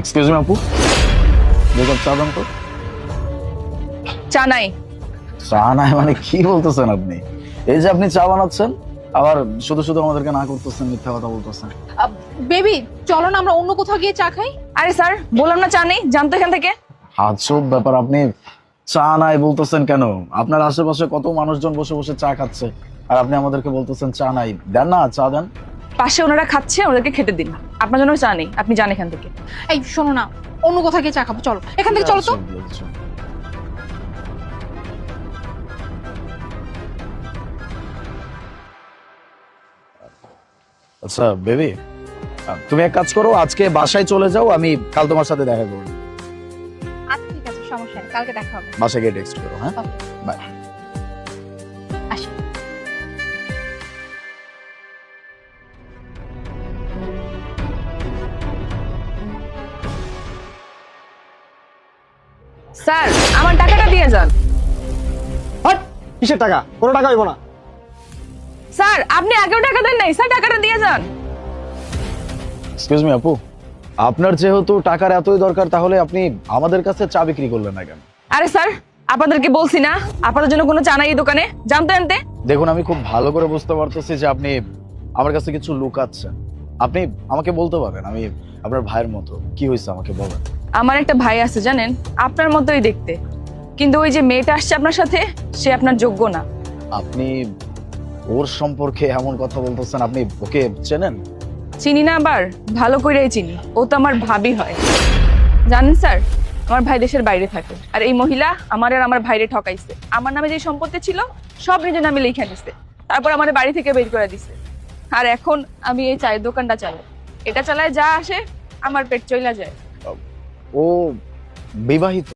Excuse me আপু দু cup চা দাম তো চা নাই চা নাই মানে কি বলতেছেন আপনি? এই যে আপনি চা বানাচ্ছেন আবার শুধু শুধু আমাদেরকে না করতেছেন মিথ্যা কথা বলতেছেন। বেবি চলো না আমরা অন্য কোথাও গিয়ে চা খাই। আরে স্যার বললাম না চা নেই জানতো এখান থেকে। আজব ব্যাপার আপনি চা নাই বলতেছেন কেন? আপনার আশেপাশে কত মানুষজন বসে বসে চা খাচ্ছে আর আপনি আমাদেরকে বলতেছেন চা নাই দেন না চা দেন। পাশে ওনারা খাচ্ছে ওদেরকে খেতে দিন আপনার জন্য চা নেই। আপনি যান এখান থেকে। এই শোনো না। অন্য কোথাও গিয়ে চা খাব? চলো। এখান থেকে চলো তো। আচ্ছা বেবি তুমি এক কাজ করো আজকে বাসায় চলে যাও আমি কাল তোমার সাথে দেখা করব। আচ্ছা ঠিক আছে সমস্যা নেই। কালকে দেখা হবে। বাসায় গিয়ে টেক্সট করো হ্যাঁ? বাই স্যার আমার টাকাটা দিয়ে যান। হাট! কিসের টাকা? কোনো টাকা হইব না। স্যার আপনি আগেও টাকা দেন নাই। স্যার টাকাটা দিয়ে যান। এক্সকিউজ মি আপু। আপনার যেহেতু টাকার এতই দরকার তাহলে আপনি আমাদের কাছে চা বিক্রি করলেন না কেন? আরে স্যার আপনাদেরকে বলছি না আপনাদের জন্য কোনো চা নাই এই দোকানে। জানতে আনতে। দেখুন আমি খুব ভালো করে বুঝতে পারতেছি যে আপনি আমার কাছে কিছু লুকাচ্ছেন। আপনি আমাকে বলতে পারেন আমি আপনার ভাইয়ের মতো। কি হয়েছে আমাকে বলেন? আমার একটা ভাই আছে জানেন? আপনার মতোই দেখতে। কিন্তু ওই যে মেয়েটা আসছে আপনার সাথে সে আপনার যোগ্য না। আপনি ওর সম্পর্কে এমন কথা বলতেছেন আপনি ওকে চেনেন? চিনি না আবার ভালো করেই চিনি। ও তো আমার ভাবি হয়। জানেন স্যার আমার ভাই দেশের বাইরে থাকে। আর এই মহিলা আমার আর আমার ভাইরে ঠকাইছে। আমার নামে যে সম্পত্তি ছিল সব নিজের নামে লিখে দিছে তারপর আমার বাড়ি থেকে বের করে দিছে। আর এখন আমি এই চায়ের দোকানটা চালাই। এটা চালায় যা আসে, আমার পেট চইলা যায়। ও বিবাহিত?